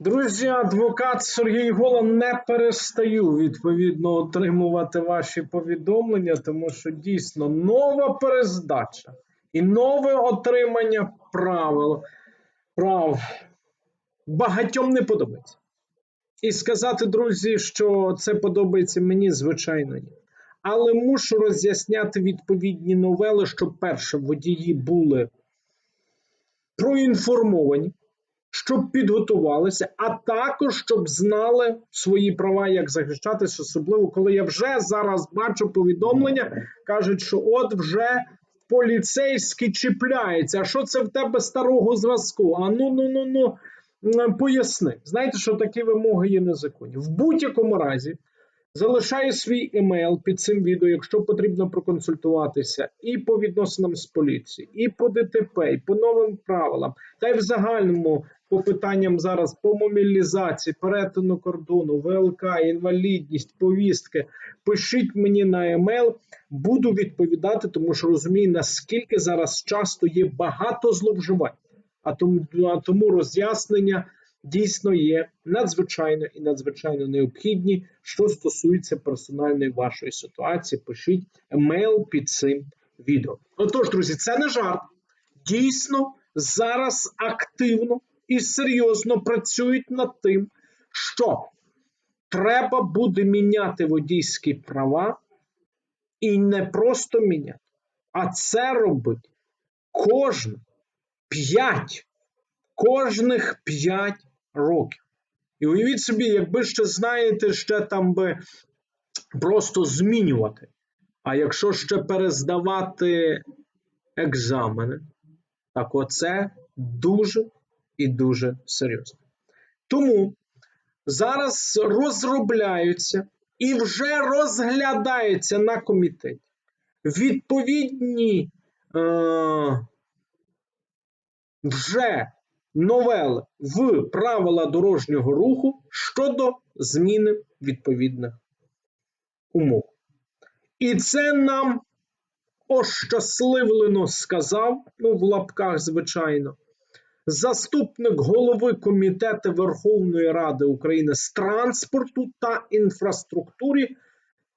Друзі, адвокат Сергій Гола не перестаю відповідно отримувати ваші повідомлення, тому що дійсно нова перездача і нове отримання правил прав багатьом не подобається. І сказати, друзі, що це подобається мені, звичайно, ні. Але мушу роз'ясняти відповідні новели, щоб перше водії були проінформовані, щоб підготувалися, а також щоб знали свої права, як захищатися, особливо коли я вже зараз бачу повідомлення, кажуть, що от вже поліцейський чіпляється. А що це в тебе старого зразку? А ну ну ну ну поясни. Знаєте, що такі вимоги є незаконні. В будь-якому разі. Залишаю свій емейл під цим відео, якщо потрібно проконсультуватися і по відносинам з поліцією, і по ДТП, і по новим правилам, та й в загальному по питанням зараз по мобілізації, перетину кордону, ВЛК, інвалідність, повістки. Пишіть мені на емейл, буду відповідати, тому що розумію, наскільки зараз часто є багато зловживань, а тому, а тому роз'яснення дійсно є надзвичайно і надзвичайно необхідні, що стосується персональної вашої ситуації. Пишіть емейл під цим відео. Отож, друзі, це не жарт. Дійсно, зараз активно і серйозно працюють над тим, що треба буде міняти водійські права, і не просто міняти, а це робить кожен 5, кожних 5 років. І уявіть собі, якби ще знаєте, ще там би просто змінювати. А якщо ще перездавати екзамени, так оце дуже і дуже серйозно. Тому зараз розробляються і вже розглядаються на комітеті відповідні е, вже новели в правила дорожнього руху щодо зміни відповідних умов. І це нам ощасливлено сказав, ну в лапках, звичайно, заступник голови Комітету Верховної Ради України з транспорту та інфраструктури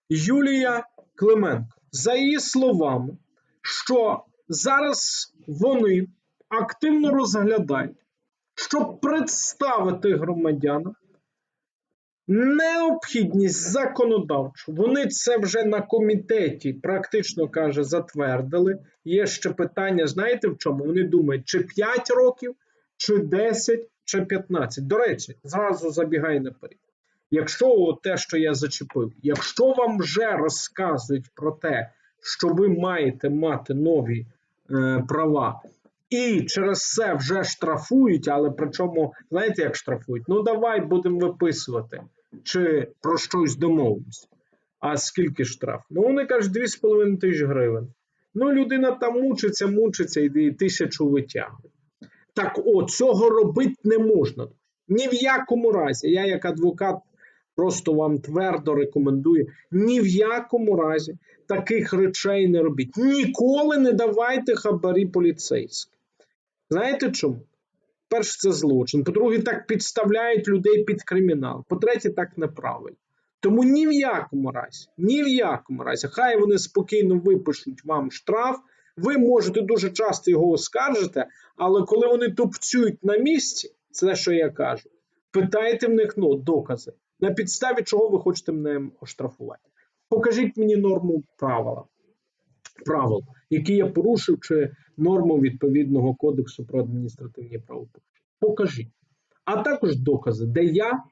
Юлія Клименко. За її словами, що зараз вони активно розглядають, щоб представити громадянам необхідність законодавчу. Вони це вже на комітеті практично каже затвердили. Є ще питання, знаєте в чому? Вони думають, чи 5 років, чи 10, чи 15. До речі, зразу забігай наперед. Якщо те, що я зачепив, якщо вам вже розказують про те, що ви маєте мати нові е, права, і через це вже штрафують, але причому, знаєте, як штрафують? Ну давай будемо виписувати, чи про щось домовимося. А скільки штраф? Ну, вони кажуть 2,5 тисячі гривень. Ну, людина там мучиться, мучиться і тисячу витягує. Так от, цього робити не можна. Ні в якому разі. Я, як адвокат, просто вам твердо рекомендую: ні в якому разі таких речей не робіть. Ніколи не давайте хабарі поліцейським. Знаєте чому? Перше, це злочин. По-друге, так підставляють людей під кримінал. По-третє, так неправильно. Тому ні в якому разі, ні в якому разі, хай вони спокійно випишуть вам штраф. Ви можете дуже часто його оскаржити, але коли вони тупцюють на місці, це що я кажу, питайте в них ну, докази, на підставі чого ви хочете мене оштрафувати. Покажіть мені норму правила, правил, які я порушив, чи норму відповідного кодексу про адміністративні правопорушення. Покажіть. А також докази, де я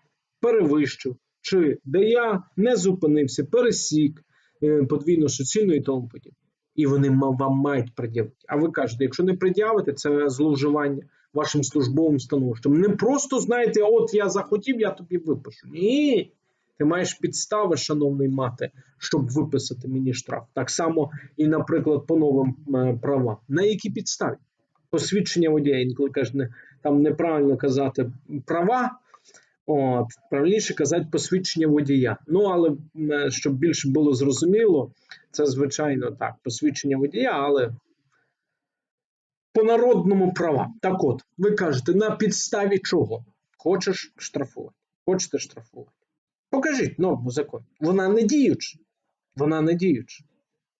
перевищив, чи де я не зупинився, пересік е, подвійну суцільну і тому подібне. І вони вам мають пред'явити. А ви кажете, якщо не пред'явите, це зловживання вашим службовим становищем. Не просто знаєте, от я захотів, я тобі випишу. Ні. Ти маєш підстави, шановний мати, щоб виписати мені штраф. Так само і, наприклад, по новим е, правам. На які підставі? Посвідчення водія, інколи кажуть, не, там неправильно казати права, от, правильніше казати посвідчення водія. Ну, але е, щоб більше було зрозуміло, це звичайно так, посвідчення водія, але по народному права. Так от, ви кажете, на підставі чого? Хочеш штрафувати. Хочете штрафувати. Покажіть норму закону. Вона не діюча. Вона не діюча.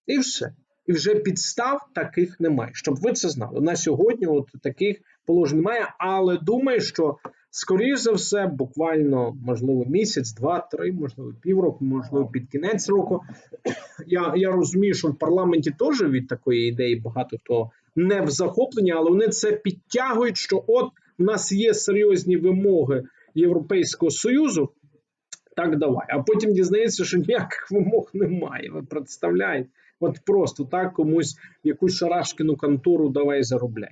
І все. І вже підстав таких немає. Щоб ви це знали. На сьогодні от таких положень немає, але думаю, що скоріш за все, буквально можливо місяць, два, три, можливо, півроку, можливо, під кінець року. Я, я розумію, що в парламенті теж від такої ідеї багато хто не в захопленні, але вони це підтягують, що от у нас є серйозні вимоги Європейського Союзу. Так, давай. А потім дізнається, що ніяких вимог немає. Ви представляєте? От просто так комусь якусь шарашкину контору давай заробляй.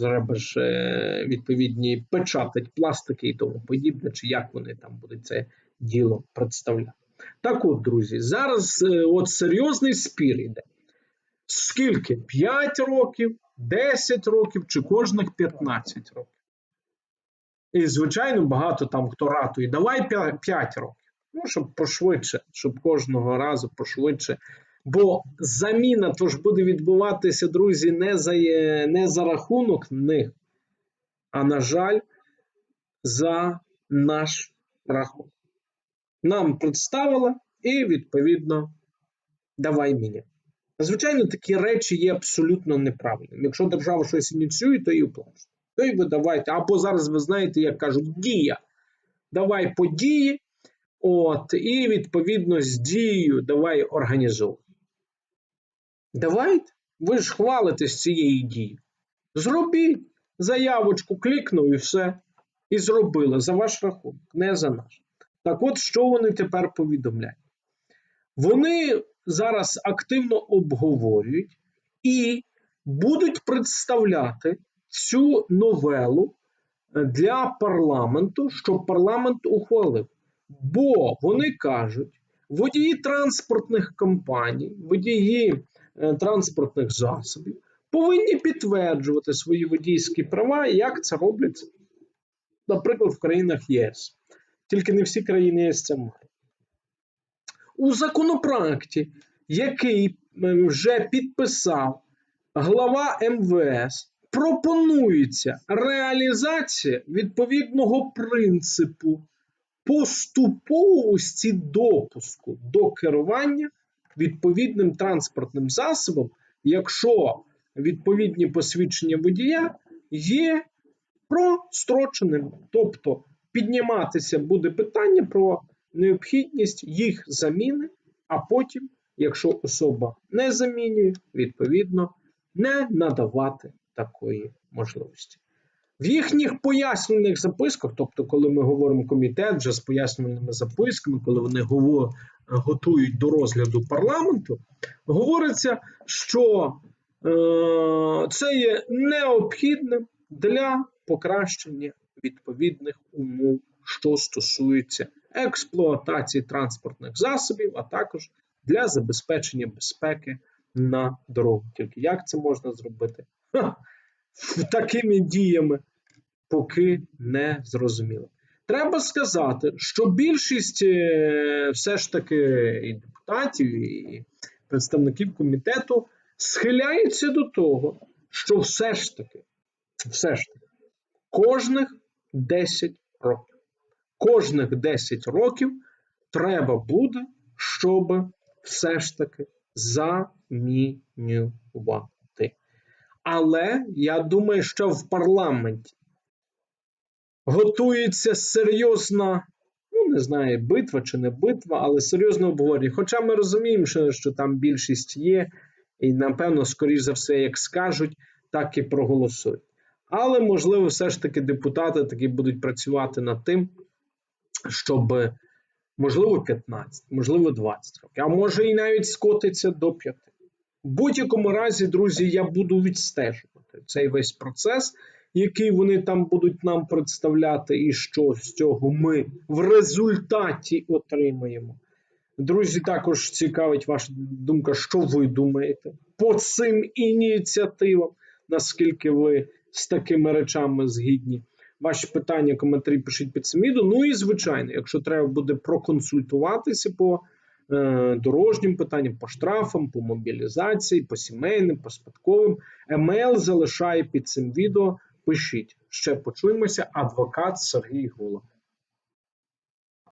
Треба ж е, відповідні печатать пластики і тому подібне, чи як вони там будуть це діло представляти. Так от, друзі, зараз е, от серйозний спір йде. Скільки? 5 років, 10 років чи кожних 15 років. І, звичайно, багато там хто ратує. Давай 5 років. Ну, щоб пошвидше, щоб кожного разу пошвидше. Бо заміна то ж буде відбуватися, друзі, не за, не за рахунок них, а, на жаль, за наш рахунок. Нам представили і, відповідно, давай міняти. Звичайно, такі речі є абсолютно неправильними. Якщо держава щось ініціює, то і оплачує. То й ви давайте. Або зараз ви знаєте, як кажуть, дія. Давай по дії, от, і відповідно з дією давай організовуй. Давайте. Ви ж хвалитесь цієї дії. Зробіть заявочку, клікнув і все. І зробили за ваш рахунок, не за наш. Так от, що вони тепер повідомляють? Вони зараз активно обговорюють і будуть представляти цю новелу для парламенту, щоб парламент ухвалив. Бо вони кажуть, водії транспортних компаній, водії е, транспортних засобів повинні підтверджувати свої водійські права, як це робляться, наприклад, в країнах ЄС. Тільки не всі країни ЄС це мають. У законопроекті, який е, вже підписав глава МВС, пропонується реалізація відповідного принципу поступовості допуску до керування відповідним транспортним засобом, якщо відповідні посвідчення водія є простроченим. Тобто підніматися буде питання про необхідність їх заміни, а потім, якщо особа не замінює, відповідно не надавати такої можливості. В їхніх пояснювальних записках, тобто, коли ми говоримо комітет вже з пояснювальними записками, коли вони готують до розгляду парламенту, говориться, що е, це є необхідним для покращення відповідних умов, що стосується експлуатації транспортних засобів, а також для забезпечення безпеки на дорогу. Тільки як це можна зробити? Такими діями поки не зрозуміло. Треба сказати, що більшість е, все ж таки і депутатів, і представників комітету схиляються до того, що все ж таки, все ж таки, кожних 10 років, кожних 10 років треба буде, щоб все ж таки замінювати. Але я думаю, що в парламенті готується серйозна, ну не знаю, битва чи не битва, але серйозне обговорення. Хоча ми розуміємо, що, що там більшість є, і напевно, скоріш за все, як скажуть, так і проголосують. Але, можливо, все ж таки депутати таки будуть працювати над тим, щоб, можливо, 15, можливо, 20 років, а може і навіть скотиться до 5. В будь-якому разі, друзі, я буду відстежувати цей весь процес який вони там будуть нам представляти, і що з цього ми в результаті отримаємо. Друзі, також цікавить ваша думка, що ви думаєте по цим ініціативам, наскільки ви з такими речами згідні. Ваші питання, коментарі пишіть під цим відео. Ну і звичайно, якщо треба буде проконсультуватися по дорожнім питанням, по штрафам, по мобілізації, по сімейним, по спадковим, емейл залишає під цим відео пишіть, Ще почуємося. Адвокат Сергій Гола.